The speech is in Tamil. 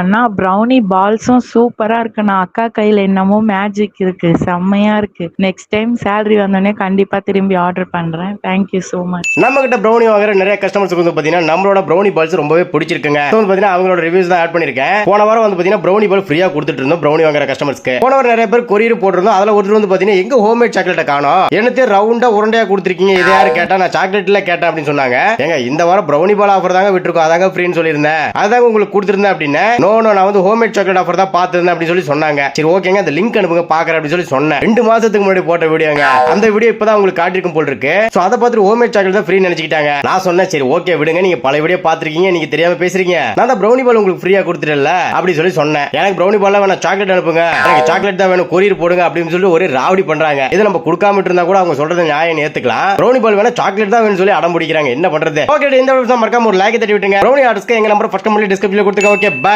அண்ணா ப்ரௌனி பால்ஸும் சூப்பரா இருக்குண்ணா. அக்கா கையில என்னமோ மேஜிக் இருக்கு. செம்மையா இருக்கு. நெக்ஸ்ட் டைம் சேலரி வந்தோடனே கண்டிப்பா திரும்பி ஆர்டர் பண்றேன். தேங்க்யூ ஸோ மச் நம்ம கிட்ட ப்ரௌனி வாங்குற நிறைய கஸ்டமர்ஸ் வந்து பாத்தீங்கன்னா நம்மளோட ப்ரௌனி பால்ஸ் ரொம்பவே பிடிச்சிருக்குங்க. வந்து பாத்தீங்கன்னா அவங்களோட ரிவ்யூஸ் தான் ஆட் பண்ணிருக்கேன். போன வாரம் வந்து பாத்தீங்கன்னா ப்ரௌனி பால் ஃப்ரீயா கொடுத்துட்டு இருந்தோம் ப்ரௌனி வாங்குற கஸ்டமர்ஸ்க்கு போன வாரம் நிறைய பேர் கொரியர் போட்டிருந்தோம். அதுல ஒருத்தர் வந்து பாத்தீங்கன்னா எங்க ஹோம்மேட் சாக்லேட்டை காணோம்? என்னத்தையும் ரவுண்டா உருண்டையா கொடுத்துருக்கீங்க? இது யாரு கேட்டா நான் சாக்லேட்ல கேட்டேன் அப்படின்னு சொன்னாங்க. ஏங்க இந்த வாரம் ப்ரௌனி பால் ஆஃபர் தாங்க விட்டுருக்கோம். அதாங்க ஃப்ரீன்னு சொல்லியிருந்தேன். அதாங்க உங்களுக்கு கொடுத்துருந்தேன் அப்படின்னு நோ நோ நான் வந்து ஹோம்மேட் சாக்லேட் ஆஃபர் தான் பார்த்துருந்தேன் அப்படின்னு சொல்லி சொன்னாங்க. சரி ஓகேங்க அந்த லிங்க் அனுப்புங்க பாக்குறேன் அப்படின்னு சொல்லி சொன்னேன். ரெண்டு மாசத்துக்கு முன்னாடி போட்ட வீடியோங்க. அந்த வீடியோ இப்பதான் உங்களுக்கு காட்டிருக்கும் போல் இருக்கு சோ அதை பார்த்துட்டு ஹோம்மேட் சாக்லேட் தான் ஃப்ரீ நினைச்சுக்கிட்டாங்க. நான் சொன்னேன் சரி ஓகே விடுங்க. நீங்க பல வீடியோ பார்த்துருக்கீங்க நீங்க தெரியாம பேசுறீங்க. நான் தான் ப்ரௌனி பால் உங்களுக்கு ஃப்ரீயா கொடுத்துட்டல அப்படின்னு சொல்லி சொன்னேன். எனக்கு ப்ரௌனி பால் வேணா சாக்லேட் அனுப்புங்க. எனக்கு சாக்லேட் தான் வேணும் கொரியர் போடுங்க அப்படின்னு சொல்லி ஒரே ராவடி பண்றாங்க. இது நம்ம கொடுக்காம இருந்தா கூட அவங்க சொல்றது நியாயம் ஏத்துக்கலாம். ப்ரௌனி பால் வேணா சாக்லேட் தான் வேணும்னு சொல்லி அடம் பிடிக்கிறாங்க. என்ன பண்றது? ஓகே இந்த மறக்காம ஒரு லைக் தட்டி விட்டுங்க ப்ரௌனி ஆர்டர்ஸ்க்கு எங்க நம்பர் ஃபர்ஸ்ட் மொழி டிஸ்கிரிப்ஷன்ல கொடுத்துக்க ஓகே பை